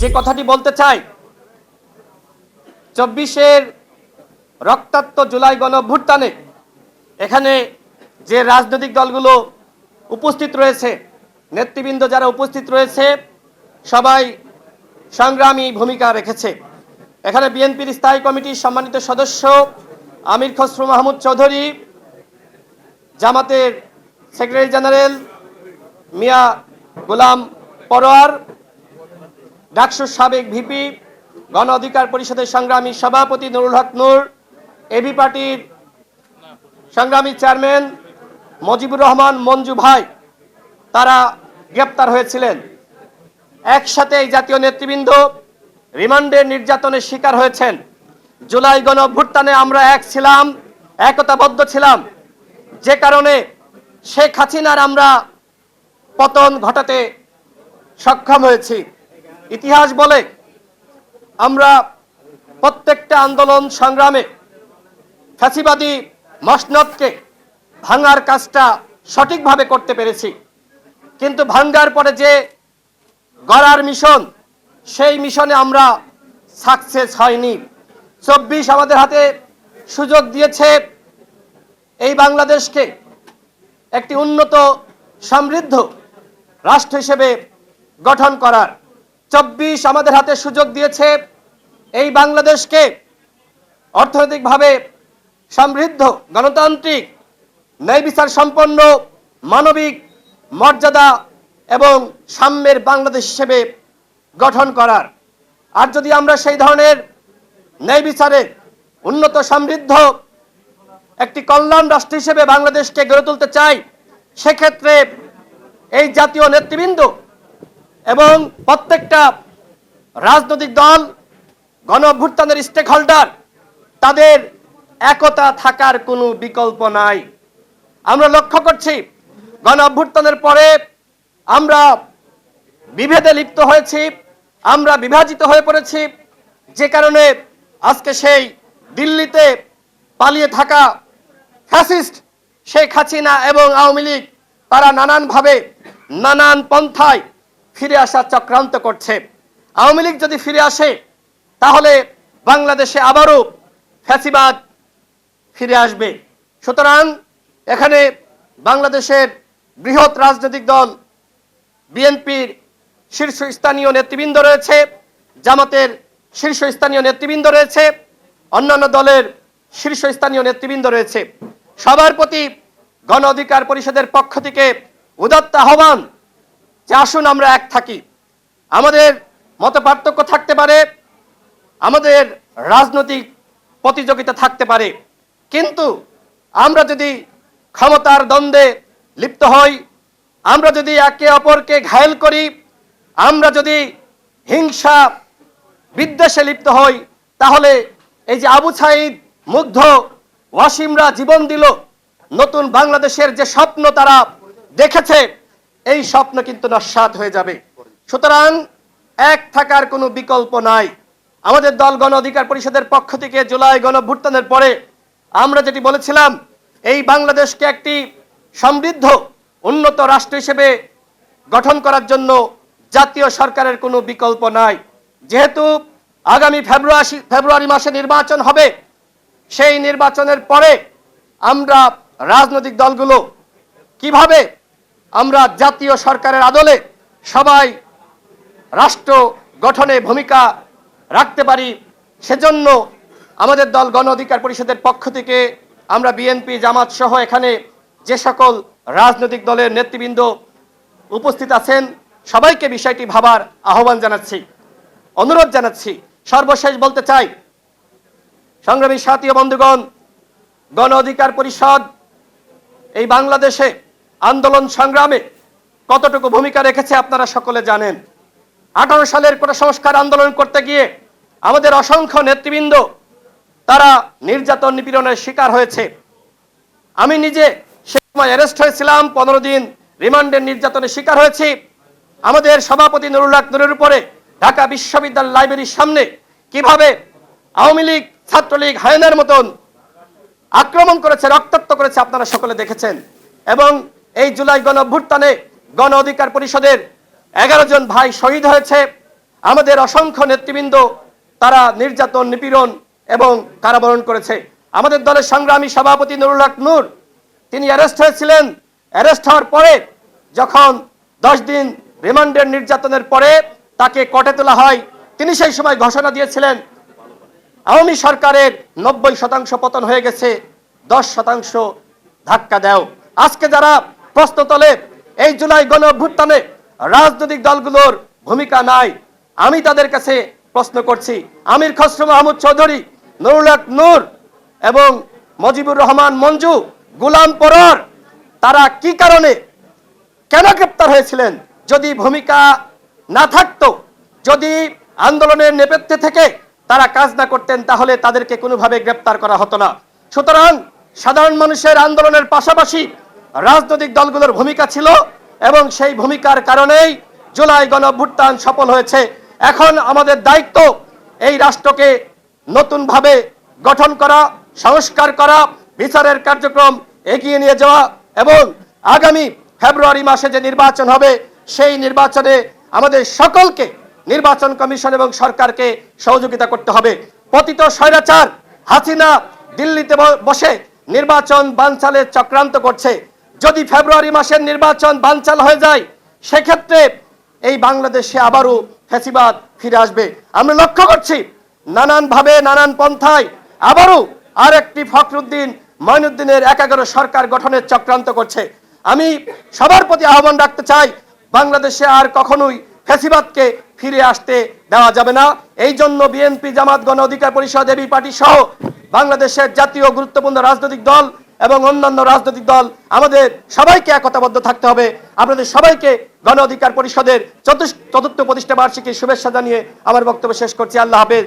যে কথাটি বলতে চাই, চব্বিশের রক্তাক্ত জুলাই গণ গণভ্যুত্থানে এখানে যে রাজনৈতিক দলগুলো উপস্থিত রয়েছে, নেতৃবৃন্দ যারা উপস্থিত রয়েছে, সবাই সংগ্রামী ভূমিকা রেখেছে। এখানে বিএনপির স্থায়ী কমিটির সম্মানিত সদস্য আমির খসরু মাহমুদ চৌধুরী, জামাতের সেক্রেটারি জেনারেল মিয়া গোলাম পরোয়ার ডাকসুর সাবেক ভিপি, গণ অধিকার পরিষদের সংগ্রামী সভাপতি নুরুল হক নূর এবি পার্টির সংগ্রামী চেয়ারম্যান মজিবুর রহমান মঞ্জু ভাই, তারা গ্রেপ্তার হয়েছিলেন। একসাথে এই জাতীয় নেতৃবৃন্দ রিমান্ডের নির্যাতনের শিকার হয়েছেন। জুলাই গণ অভ্যুত্থানে আমরা এক ছিলাম, একতাবদ্ধ ছিলাম। যে কারণে শেখ হাসিনার আমরা পতন ঘটাতে সক্ষম হয়েছি। ইতিহাস বলে, আমরা প্রত্যেকটা আন্দোলন সংগ্রামে ফ্যাসিবাদী মসনদকে ভাঙার কাজটা সঠিকভাবে করতে পেরেছি। কিন্তু ভাঙ্গার পরে যে গড়ার মিশন, সেই মিশনে আমরা সাকসেস হয়নি। চব্বিশ আমাদের হাতে সুযোগ দিয়েছে এই বাংলাদেশকে একটি উন্নত, সমৃদ্ধ রাষ্ট্র হিসেবে গঠন করার। চব্বিশ আমাদের হাতে সুযোগ দিয়েছে এই বাংলাদেশকে অর্থনৈতিকভাবে সমৃদ্ধ, গণতান্ত্রিক, ন্যায় বিচার সম্পন্ন, মানবিক মর্যাদা এবং সাম্যের বাংলাদেশ হিসেবে গঠন করার। আর যদি আমরা সেই ধরনের ন্যায় বিচারের উন্নত, সমৃদ্ধ একটি কল্যাণ রাষ্ট্র হিসেবে বাংলাদেশকে গড়ে তুলতে চাই, সেক্ষেত্রে এই জাতীয় নেতৃবৃন্দ এবং প্রত্যেকটা রাজনৈতিক দল, গণ অভ্যুত্থানের স্টেক হোল্ডার তাদের একতা থাকার কোনো বিকল্প নাই। আমরা লক্ষ্য করছি, গণ অভ্যুত্থানের পরে আমরা বিভেদে লিপ্ত হয়েছি, আমরা বিভাজিত হয়ে পড়েছি। যে কারণে আজকে সেই দিল্লিতে পালিয়ে থাকা ফ্যাসিস্ট শেখ হাসিনা এবং আওয়ামী লীগ, তারা নানানভাবে, নানান পন্থায় ফিরে আসার চক্রান্ত করছে। আওয়ামী লীগ যদি ফিরে আসে, তাহলে বাংলাদেশে আবারও ফ্যাসিবাদ ফিরে আসবে। সুতরাং এখানে বাংলাদেশের বৃহৎ রাজনৈতিক দল, বিএনপির শীর্ষস্থানীয় নেতৃবৃন্দ রয়েছে, জামাতের শীর্ষস্থানীয় নেতৃবৃন্দ রয়েছে, অন্যান্য দলের শীর্ষস্থানীয় নেতৃবৃন্দ রয়েছে। সবার প্রতি গণ অধিকার পরিষদের পক্ষ থেকে উদাত্ত আহ্বান যে আসুন আমরা এক থাকি। আমাদের মত পার্থক্য থাকতে পারে, আমাদের রাজনৈতিক প্রতিযোগিতা থাকতে পারে। কিন্তু আমরা যদি ক্ষমতার দ্বন্দ্বে লিপ্ত হই, আমরা যদি একে অপরকে ঘায়েল করি, আমরা যদি হিংসা বিদ্বেষে লিপ্ত হই, তাহলে এই যে আবু সাইদ মুগ্ধ ওয়াসিমরা জীবন দিল, নতুন বাংলাদেশের যে স্বপ্ন তারা দেখেছে এই স্বপ্ন কিন্তু নস্বাত হয়ে যাবে। সুতরাং এক থাকার কোনো বিকল্প নাই। আমাদের দল গণ অধিকার পরিষদের পক্ষ থেকে জুলাই গণভুত্থানের পরে আমরা যেটি বলেছিলাম, এই বাংলাদেশকে একটি সমৃদ্ধ, উন্নত রাষ্ট্র হিসেবে গঠন করার জন্য জাতীয় সরকারের কোনো বিকল্প নাই। যেহেতু আগামী ফেব্রুয়ারি ফেব্রুয়ারি মাসে নির্বাচন হবে, সেই নির্বাচনের পরে আমরা রাজনৈতিক দলগুলো কীভাবে আমরা জাতীয় সরকারের আদলে সবাই রাষ্ট্র গঠনে ভূমিকা রাখতে পারি, সেজন্য আমাদের দল গণ অধিকার পরিষদের পক্ষ থেকে আমরা বিএনপি, জামাত সহ এখানে যে সকল রাজনৈতিক দলের নেতৃবৃন্দ উপস্থিত আছেন, সবাইকে বিষয়টি ভাবার আহ্বান জানাচ্ছি, অনুরোধ জানাচ্ছি। সর্বশেষ বলতে চাই, সংগ্রামী সাথীয় বন্ধুগণ, গণ অধিকার পরিষদ এই বাংলাদেশে আন্দোলন সংগ্রামে কতটুকু ভূমিকা রেখেছে আপনারা সকলে জানেন। আঠারো সালের কোটা সংস্কার আন্দোলন করতে গিয়ে আমাদের অসংখ্য নেতৃবৃন্দ, তারা নির্যাতন নিপীড়নের শিকার হয়েছে। আমি নিজে সে সময় অ্যারেস্ট হয়েছিলাম, পনেরো দিন রিমান্ডের নির্যাতনের শিকার হয়েছি। আমাদের সভাপতি নুরুল হক নুরের উপরে ঢাকা বিশ্ববিদ্যালয় লাইব্রেরির সামনে কীভাবে আওয়ামী লীগ, ছাত্রলীগ, হায়নার মতন আক্রমণ করেছে, রক্তাক্ত করেছে আপনারা সকলে দেখেছেন। এবং এই জুলাই গণ অভ্যুত্থানে গণ অধিকার পরিষদের এগারো জন ভাই শহীদ হয়েছে। আমাদের অসংখ্য নেতৃবৃন্দ তারা নির্যাতন, নিপীড়ন এবং কারাবরণ করেছে। আমাদের দলের সংগ্রামী সভাপতি নুরুল হক নূর, তিনি অ্যারেস্ট হয়েছিলেন। অ্যারেস্ট হওয়ার পরে যখন দশ দিন রিমান্ডের নির্যাতনের পরে তাকে কটে তোলা হয়, তিনি সেই সময় ঘোষণা দিয়েছিলেন, আওয়ামী সরকারের নব্বই শতাংশ পতন হয়ে গেছে, দশ শতাংশ ধাক্কা দেও। আজকে যারা প্রশ্ন তোলে, এই জুলাই গণ অভ্যুত্থানে রাজনৈতিক দলগুলোর ভূমিকা নাই। আমি তাদের কাছে প্রশ্ন করছি, আমির খসরু মাহমুদ চৌধুরী নুরুল হক নূর এবং মজিবুর রহমান মঞ্জু, গুলাম পরর, তারা কি কারণে কেন গ্রেপ্তার হয়েছিলেন? যদি ভূমিকা না থাকতো, যদি আন্দোলনের নেপথ্যে থেকে তারা কাজ না করতেন, তাহলে তাদেরকে কোনোভাবে গ্রেপ্তার করা হতো না। সুতরাং সাধারণ মানুষের আন্দোলনের পাশাপাশি রাজনৈতিক দলগুলোর ভূমিকা ছিল এবং সেই ভূমিকার কারণেই জুলাই গণ সফল হয়েছে। এখন আমাদের দায়িত্ব এই রাষ্ট্রকে নতুনভাবে গঠন করা, সংস্কার করা, বিচারের কার্যক্রম এগিয়ে নিয়ে যাওয়া এবং আগামী ফেব্রুয়ারি মাসে যে নির্বাচন হবে, সেই নির্বাচনে আমাদের সকলকে নির্বাচন কমিশন এবং সরকারকে সহযোগিতা করতে হবে। পতিত স্বৈরাচার হাসিনা দিল্লিতে বসে নির্বাচন বানচালের চক্রান্ত করছে। যদি ফেব্রুয়ারি মাসের নির্বাচন বানচাল হয়ে যায়, সেক্ষেত্রে এই বাংলাদেশে আবারও ফেসিবাদ ফিরে আসবে। আমরা লক্ষ্য করছি নানান ভাবে নানান পন্থায় আবারও আর একটি ফখরুদ্দিন মঈনুদ্দিনের একাগ্র সরকার গঠনের চক্রান্ত করছে। আমি সবার প্রতি আহ্বান রাখতে চাই, বাংলাদেশে আর কখনোই ফেসিবাদকে ফিরে আসতে দেওয়া যাবে না। এই জন্য বিএনপি, জামাত, গণ অধিকার পরিষদ, এবি পার্টি সহ বাংলাদেশের জাতীয় গুরুত্বপূর্ণ রাজনৈতিক দল এবং অন্যান্য রাজনৈতিক দল, আমাদের সবাইকে একতাবদ্ধ থাকতে হবে। আপনাদের সবাইকে গণ অধিকার পরিষদের চতুর্থ প্রতিষ্ঠা বার্ষিকী শুভেচ্ছা জানিয়ে আমার বক্তব্য শেষ করছি। আল্লাহ হাফেজ।